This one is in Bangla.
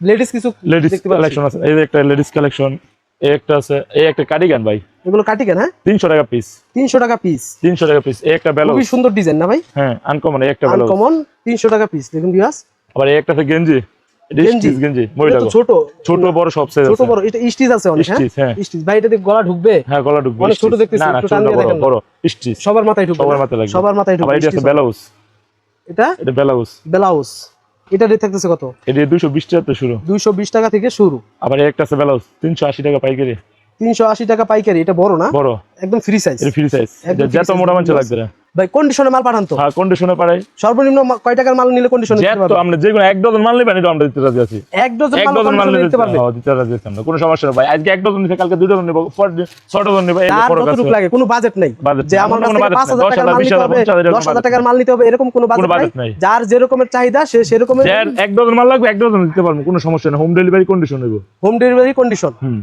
লেডিস কিছু লেডিস কালেকশন আছে। এই যে একটা লেডিস কালেকশন এই একটা আছে এই একটা কার্ডিগান ভাই। এগুলো কাটিকেন হ্যাঁ? তিনশো টাকা পিস তিনশো টাকা পিস তিনশো টাকা পিস এই একটা ব্যালো খুবই সুন্দর ডিজাইন না ভাই? হ্যাঁ আনকমন এই একটা ব্যালো আনকমন তিনশো টাকা পিস দেখুন বিয়াস আবার এই একটা আছে গেঞ্জি গেঞ্জি। স্টিচ গেঞ্জি মহিলা ছোট। ছোট বড় সব সাইজ ছোট বড় এটা স্টিচ আছে অনেক হ্যাঁ? স্টিচ হ্যাঁ। স্টিচ ভাই এটাতে গলা ঢুকবে? হ্যাঁ গলা ঢুকবে অনেক ছোট stitch। দেখতেছি, না না একটু টান দিয়ে দেখেন বড় স্টিচ সবার মাথায় ঢুকবে সবার মাথায় লাগবে সবার মাথায় ঢুকবে এটা আছে ব্লাউজ এটা? এটা ব্লাউজ ব্লাউজ। এটা রেট থাকতেছে কত? এটা দুশো বিশ টাকা থেকে শুরু। দুইশো বিশ টাকা থেকে শুরু। আবার একটা আছে ব্লাউজ তিনশো আশি টাকা পাইকারি। তিনশো আশি টাকা পাইকারি এটা বড় না? বড়। একদম ফ্রি সাইজ এটা ফ্রি সাইজ যত মোটা মাংস লাগবে না। ভাই কন্ডিশনে মাল পাঠান তো। হ্যাঁ কন্ডিশনে পারে সর্বনিম্ন কয় টাকার মাল নিলে কন্ডিশনে দিতে যত পারবে? আমরা যে কোনো এক ডজন মাল নেবেন এটা আমরা দিতে রাজি আছি। এক ডজন মাল ডজন মাল নিতে দিতে পারবে? হ্যাঁ, দিতে রাজি আছি আমরা কোনো সমস্যা নেই ভাই। আজকে এক ডজন নিতে কালকে দুই ডজন নেব ছয় ডজন নেব এই ফরক আছে। লাগে কোনো বাজেট নেই। যে আমার কাছ থেকে budget পাঁচ নেই, হাজার 10,000, টাকার মাল নিতে হবে 50,000 দশ হাজার budget টাকার মাল নিতে হবে এরকম কোনো বাজেট নাই। যার যে রকমের চাহিদা সে সেরকমের এক ডজন মাল লাগবে এক ডজন দিতে পারব কোনো সমস্যা নেই। হোম ডেলিভারি কন্ডিশন নেব। হোম ডেলিভারি কন্ডিশন হুম।